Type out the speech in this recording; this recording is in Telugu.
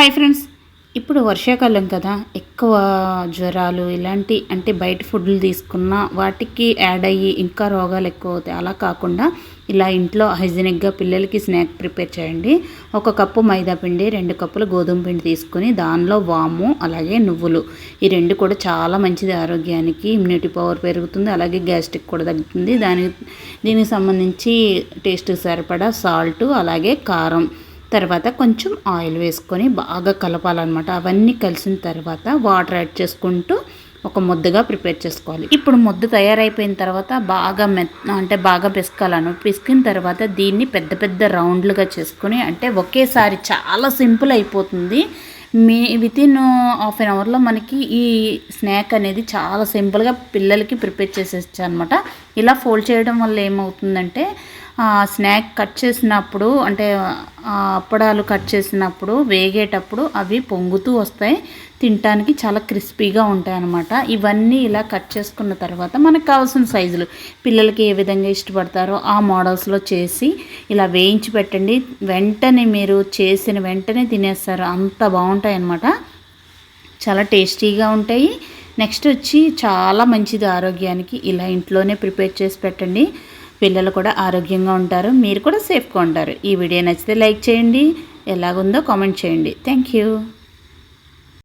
హాయ్ ఫ్రెండ్స్ ఇప్పుడు వర్షాకాలం కదా. ఎక్కువ జ్వరాలు ఇలాంటి అంటే బయట ఫుడ్లు తీసుకున్న వాటికి యాడ్ అయ్యి ఇంకా రోగాలు ఎక్కువ అవుతాయి. అలా కాకుండా ఇలా ఇంట్లో హైజీనిక్గా పిల్లలకి స్నాక్ ప్రిపేర్ చేయండి. ఒక కప్పు మైదా పిండి రెండు కప్పులు గోధుమ పిండి తీసుకొని దానిలో వాము అలాగే నువ్వులు. ఈ రెండు కూడా చాలా మంచిది ఆరోగ్యానికి. ఇమ్యూనిటీ పవర్ పెరుగుతుంది. అలాగే గ్యాస్ట్రిక్ కూడా తగ్గుతుంది. దాని దీనికి సంబంధించి టేస్ట్ సరిపడా సాల్ట్ అలాగే కారం. తర్వాత కొంచెం ఆయిల్ వేసుకొని బాగా కలపాలన్నమాట. అవన్నీ కలిసిన తర్వాత వాటర్ యాడ్ చేసుకుంటూ ఒక ముద్దగా ప్రిపేర్ చేసుకోవాలి. ఇప్పుడు ముద్ద తయారైపోయిన తర్వాత బాగా మె అంటే బాగా పిసకాలను పిసికిన తర్వాత దీన్ని పెద్ద పెద్ద రౌండ్లుగా చేసుకొని అంటే ఒకేసారి చాలా సింపుల్ అయిపోతుంది. మీ వితిన్ హాఫ్ అన్ అవర్లో మనకి ఈ స్నాక్ అనేది చాలా సింపుల్గా పిల్లలకి ప్రిపేర్ చేసేచ్చు అనమాట ఇలా ఫోల్డ్ చేయడం వల్ల ఏమవుతుందంటే స్నాక్ కట్ చేసినప్పుడు అంటే అప్పడాలు కట్ చేసినప్పుడు వేగేటప్పుడు అవి పొంగుతూ వస్తాయి. తినటానికి చాలా క్రిస్పీగా ఉంటాయి అన్నమాట. ఇవన్నీ ఇలా కట్ చేసుకున్న తర్వాత మనకు కావాల్సిన సైజులు. పిల్లలకి ఏ విధంగా ఇష్టపడతారో ఆ మోడల్స్లో చేసి ఇలా వేయించి పెట్టండి. వెంటనే మీరు చేసిన వెంటనే తినేస్తారు. అంత బాగుంటాయి అన్నమాట. చాలా టేస్టీగా ఉంటాయి. నెక్స్ట్ వచ్చి చాలా మంచిది ఆరోగ్యానికి. ఇలా ఇంట్లోనే ప్రిపేర్ చేసి పెట్టండి. పిల్లలు కూడా ఆరోగ్యంగా ఉంటారు మీరు కూడా సేఫ్గా ఉంటారు. ఈ వీడియో నచ్చితే లైక్ చేయండి ఎలాగుందో కామెంట్ చేయండి. Thank you.